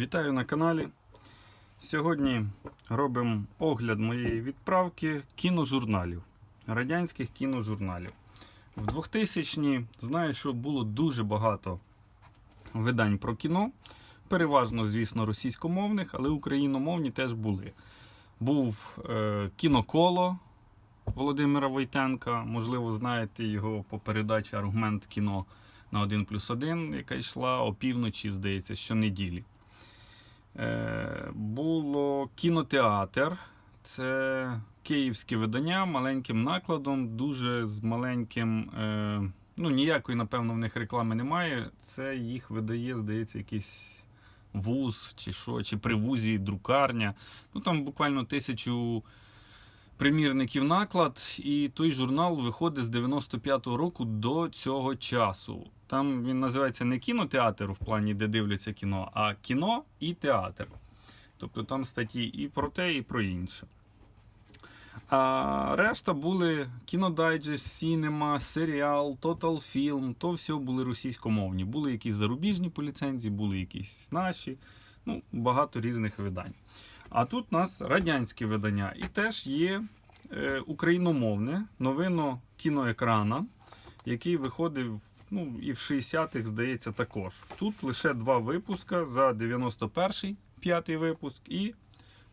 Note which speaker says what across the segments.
Speaker 1: Вітаю на каналі. Сьогодні робимо огляд моєї відправки кіножурналів, радянських кіножурналів. В 2000-ні знаю, що було дуже багато видань про кіно. Переважно, звісно, російськомовних, але україномовні теж були. Був е, кіноколо Володимира Войтенка. Можливо, знаєте його по передачі Аргумент кіно на 1 плюс 1, яка йшла опівночі, здається, щонеділі. Е, було кінотеатр. Це київське видання маленьким накладом, дуже з маленьким. Е, ну, ніякої, напевно, в них реклами немає. Це їх видає, здається, якийсь вуз чи що, чи при вузі друкарня. Ну там буквально тисячу примірників наклад, і той журнал виходить з 95-го року до цього часу. Там він називається не кінотеатр в плані, де дивляться кіно, а кіно і театр. Тобто там статті і про те, і про інше. А решта були кінодайджест, сінема, серіал, Total Film, то все були російськомовні. Були якісь зарубіжні по ліцензії, були якісь наші, ну, багато різних видань. А тут у нас радянське видання. І теж є е, україномовне новино кіноекрана, який виходив ну, і в 60-х, здається, також. Тут лише два випуска за 91-й, п'ятий випуск і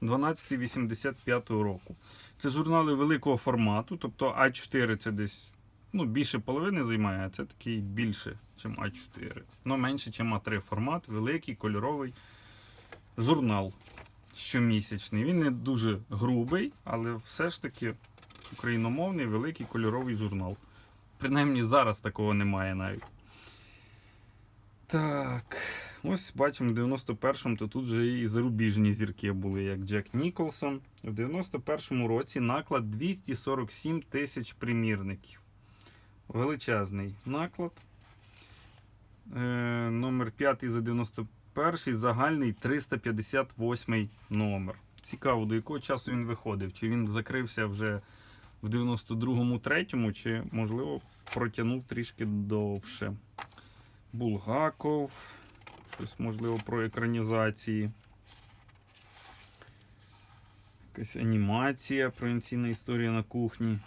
Speaker 1: 1285 року. Це журнали великого формату, тобто А4 це десь ну, більше половини займає, а це такий більше, ніж А4. Ну, менше, ніж А3 формат, великий кольоровий журнал щомісячний. Він не дуже грубий, але все ж таки україномовний великий кольоровий журнал. Принаймні зараз такого немає навіть. Так, ось бачимо, в 91-му то тут вже і зарубіжні зірки були, як Джек Ніколсон. В 91-му році наклад 247 тисяч примірників. Величезний наклад. Е, номер 5 за 91 загальний 358 номер. Цікаво, до якого часу він виходив. Чи він закрився вже в 92-му, 3-му, чи, можливо, протягнув трішки довше. Булгаков. Щось, можливо, про екранізації. Якась анімація, провінційна історія на кухні.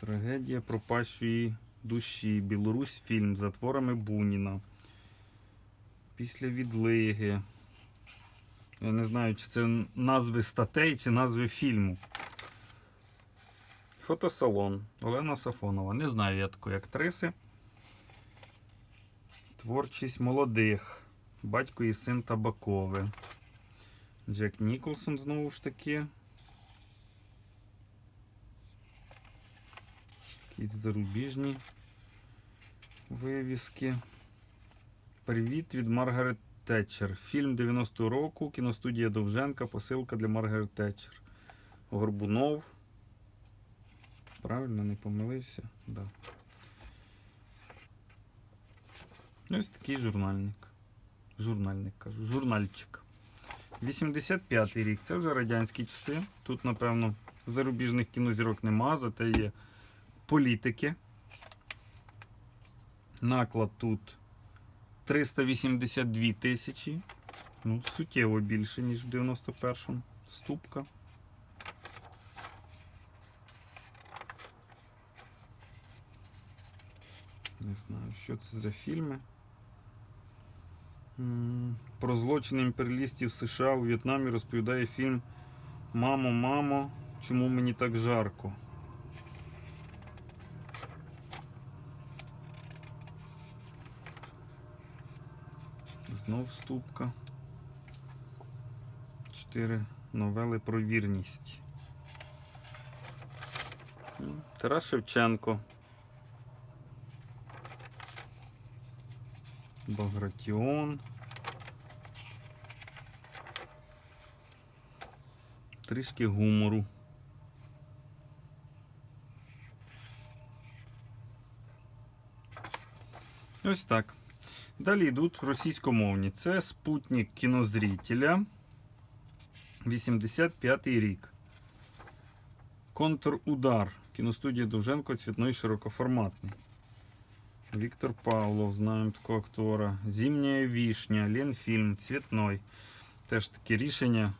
Speaker 1: Трагедія пропащої душі. Білорусь фільм за творами Буніна. Після відлиги. Я не знаю, чи це назви статей, чи назви фільму. Фотосалон Олена Сафонова. Не знаю я такої актриси. Творчість молодих. Батько і син Табакови. Джек Ніколсон знову ж таки. Якісь зарубіжні вивіски. Привіт від Маргарет Тетчер. Фільм 90-го року. Кіностудія Довженка. Посилка для Маргарет Тетчер. Горбунов. Правильно, не помилився? Да. Ось такий журнальник. Журнальник кажу, журнальчик. 85-й рік, це вже радянські часи. Тут, напевно, зарубіжних кінозірок нема, зате є політики. Наклад тут 382 тисячі. Ну, суттєво більше, ніж в 91-му. Ступка. Не знаю, що це за фільми. Про злочини імперіалістів США у В'єтнамі розповідає фільм Мамо, мамо, чому мені так жарко? Знов ступка. Чотири новели про вірність. Тарас Шевченко. Багратіон. Трішки гумору. Ось так. Далі йдуть російськомовні. Це спутник кінозрителя. 85 рік. Контрудар. Кіностудія Довженко цвітний широкоформатний. Віктор Павлов, знаємо такого актора. Зимняя вишня, Ленфільм, Цвітной. Теж таке рішення.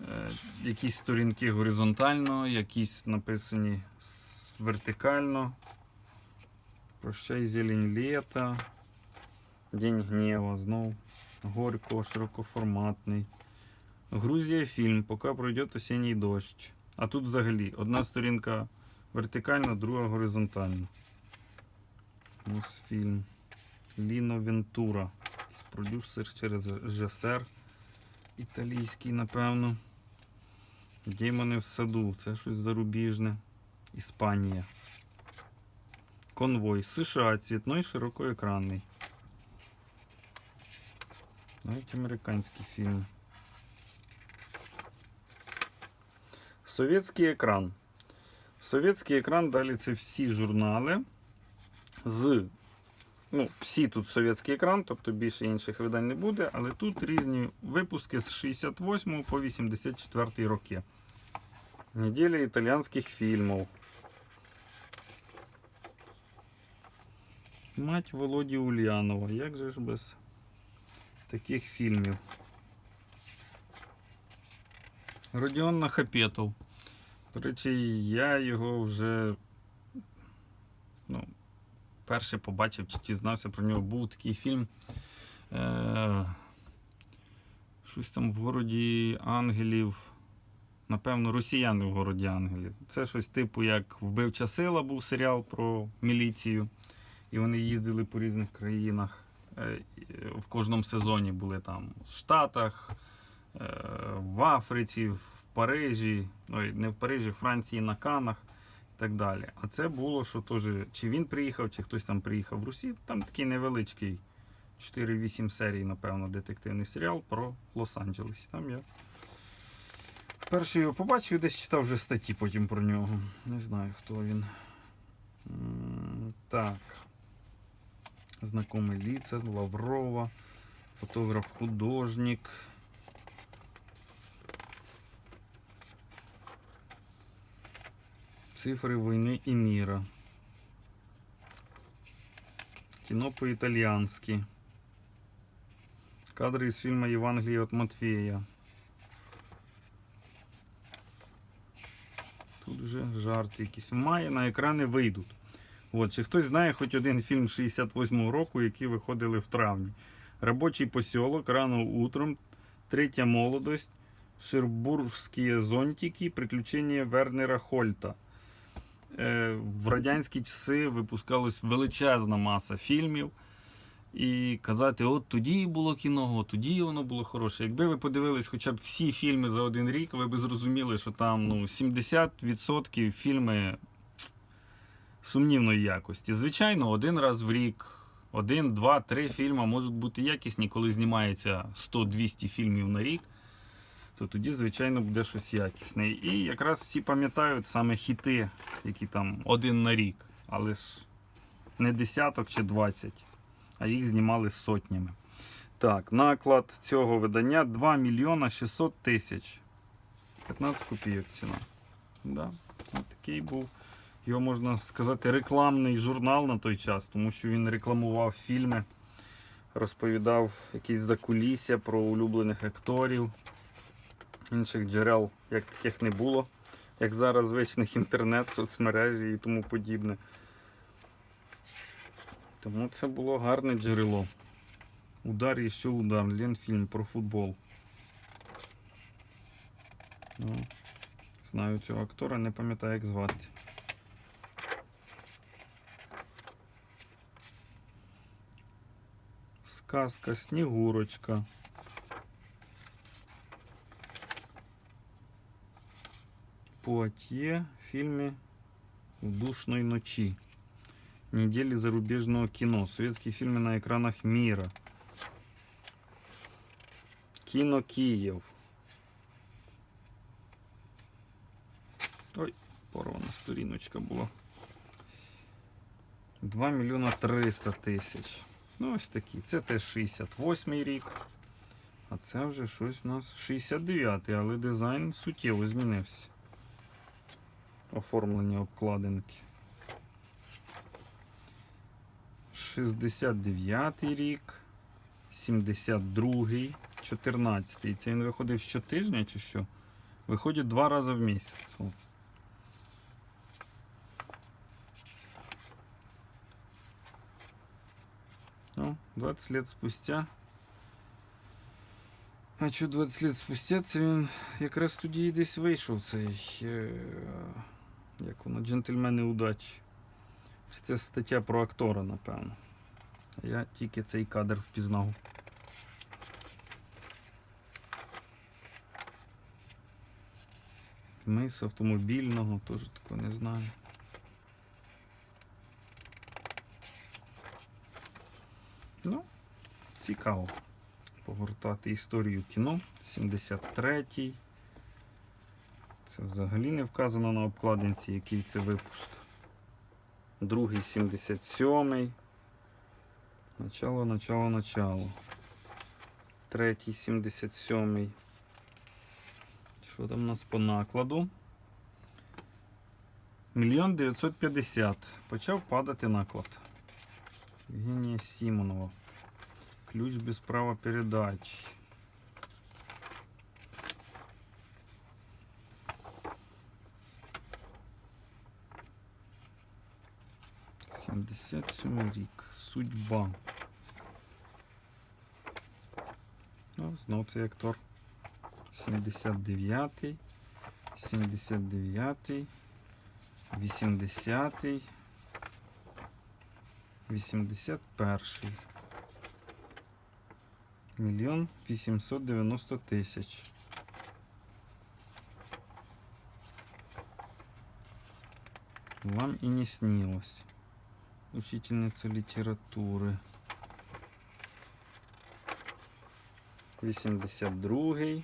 Speaker 1: Е, якісь сторінки горизонтально, якісь написані вертикально. Прощай зелень лета. День гнева, знов. Горько, широкоформатний. Грузія фільм, поки пройде осінній дощ. А тут взагалі одна сторінка вертикальна, друга горизонтальна. Ось фільм. Ліно Вентура. Продюсер через ЖСР. Італійський, напевно. Демони в саду. Це щось зарубіжне. Іспанія. Конвой. США. Цвітной широкоекранний. Навіть американський фільм. Совєтський екран. Совєтський екран далі це всі журнали з. Ну, всі тут совєтський екран, тобто більше інших видань не буде, але тут різні випуски з 68 по 84 роки. Неділя італійських фільмів. Мать Володі Ульянова. Як же ж без таких фільмів? Родіон Нахапетов. До речі, я його вже ну, перше побачив чи дізнався про нього. Був такий фільм. Е- щось там в городі ангелів. Напевно, росіяни в городі ангелів. Це щось типу, як Вбивча сила був серіал про міліцію. І вони їздили по різних країнах. Е, і В кожному сезоні були там в Штатах, е, в Африці, в Парижі, ой, не в Парижі, в Франції на Канах і так далі. А це було, що теж, чи він приїхав, чи хтось там приїхав в Русі. Там такий невеличкий 4-8 серій, напевно, детективний серіал про Лос-Анджелес. Там я перший його побачив, десь читав вже статті потім про нього. Не знаю, хто він. Так Знакомый лица, Лаврова, фотограф-художник. Цифры войны и мира. Кино по-итальянски. Кадры из фильма Евангелие от Матфея. Тут вже жарти якісь. В маї на екрани вийдуть. От, чи хтось знає хоч один фільм 68-го року, які виходили в травні. Робочий посілок, рано утром, Третя молодость, Шербургські зонтики, Приключення Вернера Хольта. Е, в радянські часи випускалась величезна маса фільмів. І казати, от тоді було кіно, от тоді воно було хороше. Якби ви подивились хоча б всі фільми за один рік, ви б зрозуміли, що там ну, 70% фільми сумнівної якості. Звичайно, один раз в рік, один, два, три фільми можуть бути якісні, коли знімається 100-200 фільмів на рік, то тоді, звичайно, буде щось якісне. І якраз всі пам'ятають саме хіти, які там один на рік, але ж не десяток чи 20, а їх знімали сотнями. Так, наклад цього видання 2 мільйона 600 тисяч. 15 копійок ціна. Да, такий був його можна сказати рекламний журнал на той час, тому що він рекламував фільми, розповідав якісь закулісся про улюблених акторів. Інших джерел як таких не було, як зараз звичних інтернет, соцмережі і тому подібне. Тому це було гарне джерело. Удар і ще удар. Ленфільм про футбол. Ну, знаю цього актора, не пам'ятаю, як звати. Сказка Снігурочка. Пуатье в фильме «В душной ночи». Недели зарубежного кино. Советские фильмы на экранах мира. Кино Киев. Ой, порвана сторіночка була. 2 мільйона 300 тисяч. Ну, ось такі. Це теж 68 рік. А це вже щось у нас 69-й, але дизайн суттєво змінився. Оформлення обкладинки. 69 рік, 72-й, 14-й. Це він виходив щотижня чи що? Виходить два рази в місяць. О. Ну, 20 лет спустя. А що 20 лет спустя, це він якраз тоді десь вийшов цей. е, Як воно, джентльмени удачі. Це стаття про актора, напевно. Я тільки цей кадр впізнав. Ми з автомобільного теж такого не знаю. Ну, цікаво погортати історію кіно. 73-й. Це взагалі не вказано на обкладинці, який це випуск. Другий 77-й. Начало, начало, начало. Третій 77-й. Що там у нас по накладу? Мільйон 950. Почав падати наклад. Євгенія Сімонова. Ключ без права передачі. Сімдесят сьомий рік. Судьба. Ну, знов цей актор. 79-й. 79-й. 80-й. 81-й. Мільйон 890 тисяч. Вам и не снилось. Учительница літератури. 82-й,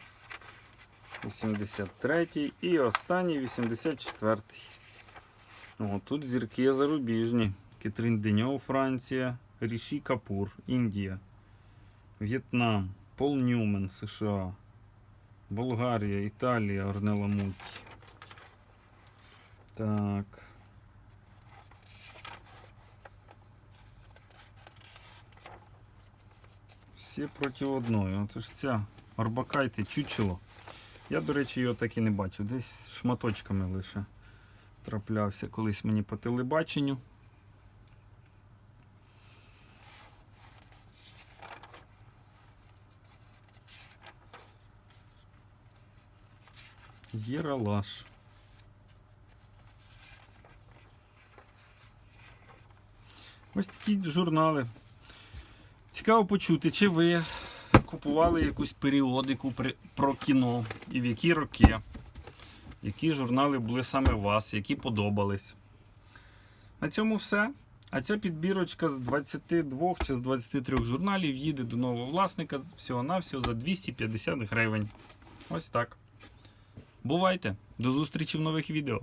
Speaker 1: 83-й і останній 84-й. О, тут зірки зарубіжні. Кетрін Деньов, Франція, Ріші Капур, Індія. В'єтнам, Пол Ньюмен, США, Болгарія, Італія, Орнела Мутті. Так. Всі проти одної. Оце ж ця Арбакайте чучело. Я, до речі, його так і не бачив. Десь шматочками лише траплявся колись мені по телебаченню. Єралаш. Ось такі журнали. Цікаво почути, чи ви купували якусь періодику про кіно і в які роки, які журнали були саме у вас, які подобались. На цьому все. А ця підбірочка з 22 чи з 23 журналів їде до нового власника всього-навсього за 250 гривень. Ось так. Бувайте! До зустрічі в нових відео.